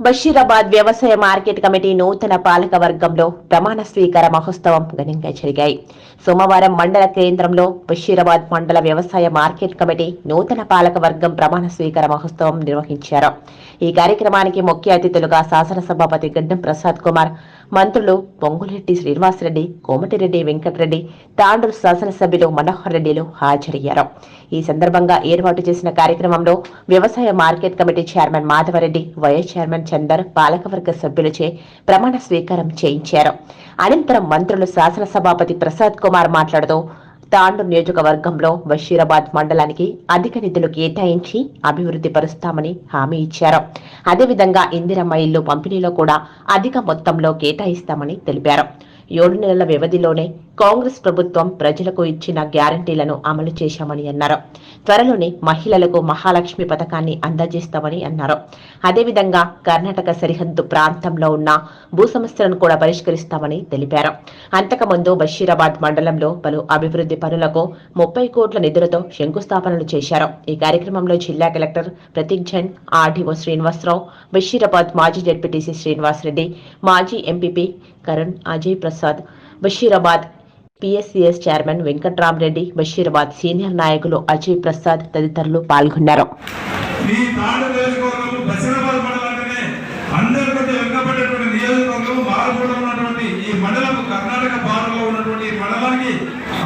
బషీరాబాద్ వ్యవసాయ market committee నూతన పాలక వర్గంలో ప్రమాణ స్వీకార మహోత్సవం ఘనంగా జరిగాయి. సోమవారం మండల కేంద్రంలో బషీరాబాద్ మండల వ్యవసాయ మార్కెట్ కమిటీ నూతన పాలక వర్గం ప్రమాణ స్వీకార మహోత్సవం నిర్వహించారు. ఈ కార్యక్రమానికి ముఖ్య అతిథులుగా శాసనసభాపతి గడ్డం ప్రసాద్ కుమార్ మంత్రులు పొంగులెడ్డి శ్రీనివాసరెడ్డి కోమటిరెడ్డి వెంకటరెడ్డి తాండూరు శాసనసభ్యులు మనోహర్ రెడ్డిలు హాజరయ్యారు. ఈ సందర్భంగా ఏర్పాటు చేసిన కార్యక్రమంలో వ్యవసాయ market committee chairman Madhava Reddy vice chairman Chandar పాలకవర్గ సభ్యులచే ప్రమాణ స్వీకారం చేయించారు. అనంతరం మంత్రులు శాసనసభాపతి ప్రసాద్ కుమార్ మాట్లాడుతూ తాండు నియోజకవర్గంలో బషీరాబాద్ మండలానికి అధిక నిధులు కేటాయించి అభివృద్ధి పరుస్తామని హామీ ఇచ్చారు. అదేవిధంగా ఇందిరమ్మ ఇల్లు పంపిణీలో కూడా అధిక మొత్తంలో కేటాయిస్తామని తెలిపారు. ఏడు నెలల వ్యవధిలోనే కాంగ్రెస్ ప్రభుత్వం ప్రజలకు ఇచ్చిన గ్యారంటీలను అమలు చేశామని అన్నారు. త్వరలోనే మహిళలకు మహాలక్ష్మి పథకాన్ని అందజేస్తామని అన్నారు. అదేవిధంగా కర్ణాటక సరిహద్దు ప్రాంతంలో ఉన్న భూ సమస్యలను కూడా పరిష్కరిస్తామని తెలిపారు. అంతకుముందు బషీరాబాద్ మండలంలో పలు అభివృద్ధి పనులకు ముప్పై కోట్ల నిధులతో శంకుస్థాపనలు చేశారు. ఈ కార్యక్రమంలో జిల్లా కలెక్టర్ ప్రతీక్ జైన్ ఆర్డీఓ శ్రీనివాసరావు బషీరాబాద్ మాజీ జడ్పీటీసీ శ్రీనివాసరెడ్డి మాజీ MPP Karan Ajay Prasad Bashirabad PSCS chairman Venkatrama Reddy Bashirabad senior నాయకులు అజయ్ ప్రసాద్ తదితరులు పాల్గొన్నారు.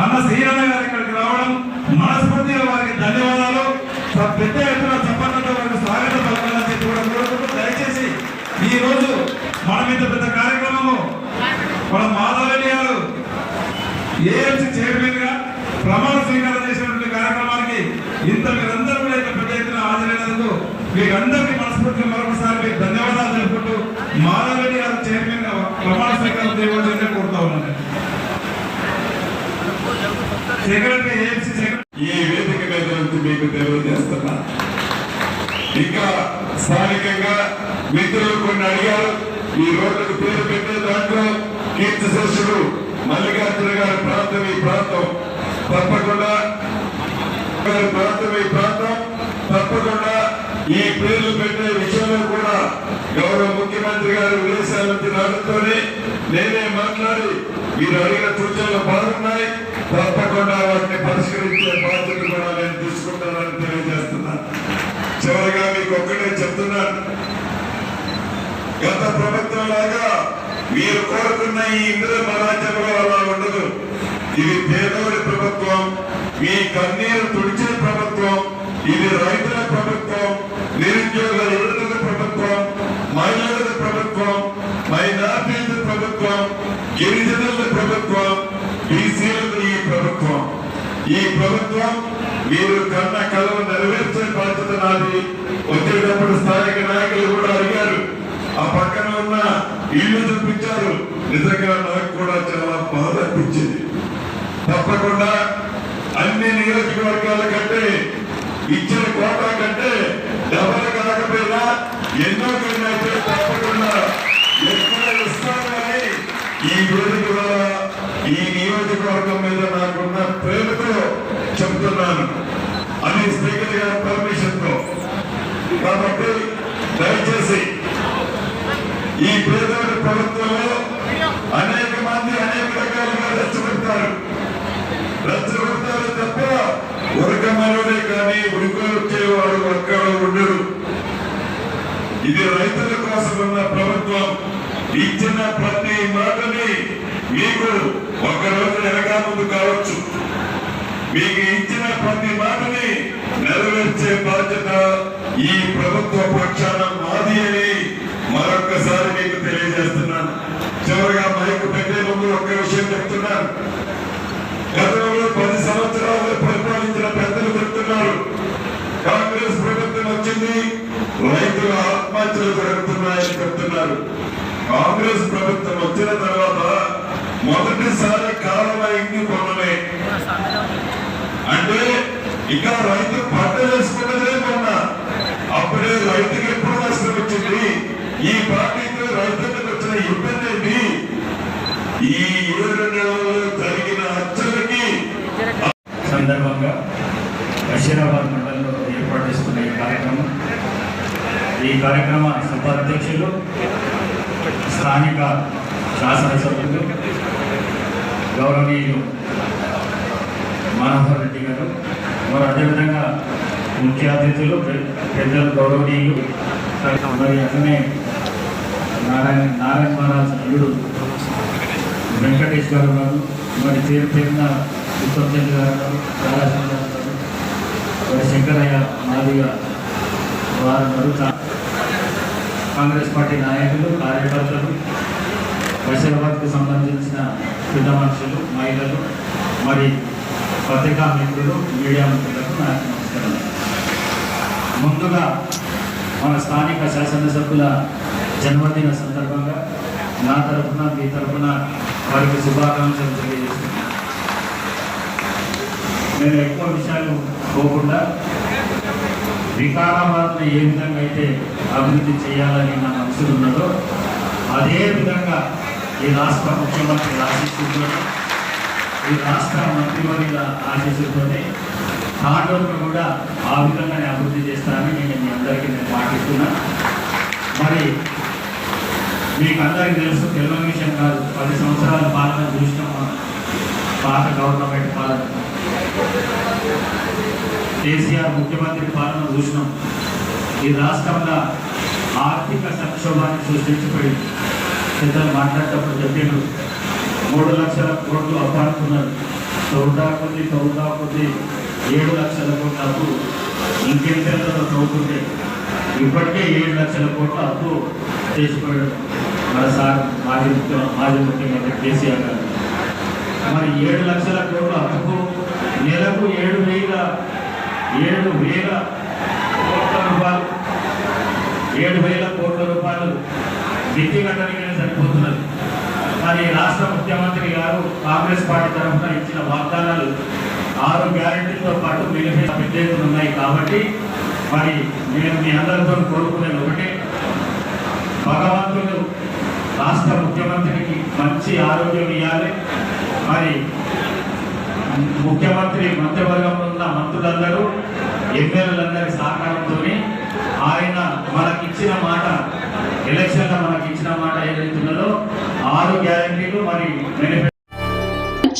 అన్న గారు ఇక్కడికి రావడం మనస్ఫూర్తిగా వారికి ధన్యవాదాలు. పెద్ద ఎత్తున చెప్పడంతో వారికి స్వాగతం పలకాలని చెప్పి కూడా కోరుకుంటూ దయచేసి ఈ రోజు మనం ఇంత పెద్ద కార్యక్రమము మన మాధవరెడ్డి గారు ఏఎంసీ చైర్మన్గా ప్రమాణ స్వీకారం చేసినటువంటి కార్యక్రమానికి ఇంత మీరందరూ కూడా ఇంత పెద్ద ఎత్తున హాజరైనందుకు మీకు అందరికీ మనస్ఫూర్తిగా మరొకసారి మీకు ధన్యవాదాలు తెలుపుకుంటూ మాధవరెడ్డి గారు చైర్మన్గా ప్రమాణ స్వీకారం చేయవలసిందే కోరుతా ఉన్నాను. Secretary AMC secretary. ఈ వేదిక మీద నుంచి మీకు తెలియజేస్తున్నా. ఇంకా స్థానికంగా మిత్రులు కొన్ని అడిగారు. ఈ రోడ్లకు పేరు పెట్టే దాంట్లో కీర్తి శిష్యుడు మల్లికార్జున ప్రాంతం ఈ ప్రాంతం. తప్పకుండా ప్రాంతం ఈ ప్రాంతం. తప్పకుండా ఈ పేర్లు పెట్టే విషయంలో కూడా గౌరవ ముఖ్యమంత్రి గారు విదేశాల నుంచి రావడంతోనే నేనే మాట్లాడి మీరు అడిగిన సూచనలు బాగున్నాయి. తప్పకుండా వాటిని పరిష్కరించే బాధ్యత కూడా నేను తీసుకుంటానని తెలియజేస్తున్నా. చివరిగా మీకు ఒక్కటే చెప్తున్నాను. గత ప్రభుత్వం లాగా మీరు కోరుకున్న ఈ ఇంద్ర రాజ్యంలో అలా ఉండదు ఇది పేదోడి ప్రభుత్వం మీ కన్నీరు తుడిచిన ప్రభుత్వం ఇది రైతుల ప్రభుత్వం నిరుద్యోగ యువతల ప్రభుత్వం మహిళల ప్రభుత్వం మైనార్టీల ప్రభుత్వం గిరిజనుల ప్రభుత్వం బీసీల ఈ ప్రభుత్వం. ఈ ప్రభుత్వం మీరు కన్న కలవ నెరవేర్చే బాధ్యత నాది. వచ్చేటప్పుడు స్థానిక నాయకులు కూడా అడిగారు. ఆ పక్కన ఉన్న ఇల్లు చూపించారు. నిజంగా నాకు కూడా చాలా బాధ అనిపించింది. తప్పకుండా అన్ని నియోజకవర్గాల కంటే ఇచ్చిన కోటా కంటే డబల్ కాకపోయినా ఎన్నో కన్నా తప్పకుండా ఎక్కువ ఇస్తానని ఈ వేదిక ద్వారా ఈ నియోజకవర్గం మీద నాకున్న ప్రేమతో చెప్తున్నాను. అని స్పీకర్ గారి పర్మిషన్తో కాబట్టి దయచేసి ఈ పేదోడి ప్రభుత్వంలో అనేక మంది అనేక రకాలుగా రెచ్చగొడతారు రెచ్చగొడతారు. ఉరకమనుడే కానీ ఉరికొచ్చేవాడు అక్కడ ఉండడు ఇది రైతుల కోసం ఉన్న ప్రభుత్వం. ఇచ్చిన ప్రతి మాటని మీకు ఒక రోజు వెనక ముందు కావచ్చు. మీకు ఇచ్చిన ప్రతి మాటని నెరవేర్చే బాధ్యత ఈ ప్రభుత్వ పక్షాన మాది అని మరొక్కసారి మీకు తెలియజేస్తున్నాను. చివరిగా మైకు పెట్టే ముందు ఒక్క విషయం చెప్తున్నాను. గతంలో రైతుల ఆత్మహత్యలు జరుగుతున్నాయని చెప్తున్నారు. కాంగ్రెస్ ప్రభుత్వం వచ్చిన తర్వాత మొదటిసారి కాలమైంది కొనమే అంటే ఇక రైతు పంట వేసుకున్నదే కొన్న అప్పుడే రైతుకి ఎప్పుడు నష్టం వచ్చింది? ఈ పార్టీకి రైతులకు వచ్చిన ఇబ్బంది ఏంటి? ఈ ఏడు నెలల్లో జరిగిన హత్యలకి సందర్భంగా బషీరాబాద్ మండలంలో ఏర్పాటు చేసుకున్న ఈ కార్యక్రమం ఈ కార్యక్రమ సభాధ్యక్షులు స్థానిక శాసనసభ్యులు గౌరవనీయులు మనోహర్ రెడ్డి గారు మరి అదేవిధంగా ముఖ్య అతిథులు పెద్దలు గౌరవనీయులు మరి అట్లనే నారాయణ నారాయణ మహారాజ్ అల్లుడు వెంకటేష్ గారు గారు మరి పేరు పేరున ఉత్తమ్ చంద్ర గారు గారు రాధాచంద్ర గారు మరి శంకరయ్య మాదిగ వారు గారు కాంగ్రెస్ పార్టీ నాయకులు కార్యకర్తలు బషీరాబాద్కు సంబంధించిన పెద్ద మనుషులు మహిళలు మరి పత్రికా మిత్రులు మీడియా మిత్రులకు నా నమస్కారం. ముందుగా మన స్థానిక శాసనసభ్యుల జన్మదిన సందర్భంగా నా తరఫున మీ తరఫున వారికి శుభాకాంక్షలు తెలియజేస్తున్నాను. నేను ఎక్కువ విషయాలు పోకుండా వికారాబాద్ని ఏ విధంగా అయితే అభివృద్ధి చేయాలని నా మనసులు ఉన్నదో అదే విధంగా ఈ రాష్ట్ర ముఖ్యమంత్రి ఆశిస్తున్నారు ఈ రాష్ట్ర మంత్రివర్యుల ఆశీస్సులతోనే తాండూరును కూడా ఆ విధంగానే అభివృద్ధి చేస్తానని నేను మీ అందరికీ నేను పాటిస్తున్నా మరి మీకు అందరికీ తెలుసు తెలియని విషయం కాదు పది సంవత్సరాల పాలన చూసినాం పాత గవర్నమెంట్ పాలన. కేసీఆర్ ముఖ్యమంత్రి పాలన చూసినాం. ఈ రాష్ట్రంలో ఆర్థిక సంక్షోభాన్ని సృష్టించిపోయింది. పెద్దలు మాట్లాడేటప్పుడు చెప్పారు మూడు లక్షల కోట్లు అప్పాడుతున్నారు అనుకున్నారు కొద్ది తవ్వుతా కొద్ది ఏడు లక్షల కోట్ల అప్పు ఇంకెంతెంతలో తవ్వుతుంటే ఇప్పటికే ఏడు లక్షల కోట్ల అప్పు చేసిపోయాడు మన సార్ మాజీ ముఖ్య మాజీ ముఖ్యమంత్రి కేసీఆర్ గారు. మరి ఏడు లక్షల కోట్ల అప్పుకు నెలకు ఏడు వేల ఏడు వేల కోట్ల రూపాయలు. ఏడు వేల కోట్ల రూపాయలు విద్య కట్టడానికైనా సరిపోతున్నది. మరి రాష్ట్ర ముఖ్యమంత్రి గారు కాంగ్రెస్ పార్టీ తరఫున ఇచ్చిన వాగ్దానాలు ఆరు గ్యారంటీలతో పాటు మిగిలిన పెద్ద ఉన్నాయి కాబట్టి మరి నేను మీ అందరితో కోరుకునేది ఒకటే. భగవంతుడు రాష్ట్ర ముఖ్యమంత్రికి మంచి ఆరోగ్యం ఇవ్వాలి మరి ముఖ్యమంత్రి మంత్రివర్గంలో ఉన్న మంత్రులందరూ ఎమ్మెల్యేలందరి సహకారంతో ఆయన మనకి ఇచ్చిన మాట ఎలక్షన్లో మనకిచ్చిన మాట ఏదైతున్నదో ఆరు గ్యారంటీలు మరి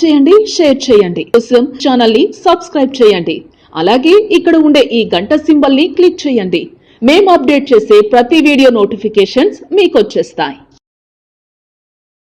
చేయండి షేర్ చేయండి. కోసం ఛానల్ని సబ్స్క్రైబ్ చేయండి. అలాగే ఇక్కడ ఉండే ఈ గంట సింబల్ని క్లిక్ చేయండి. మేము అప్డేట్ చేసే ప్రతి వీడియో నోటిఫికేషన్స్ మీకు వచ్చేస్తాయి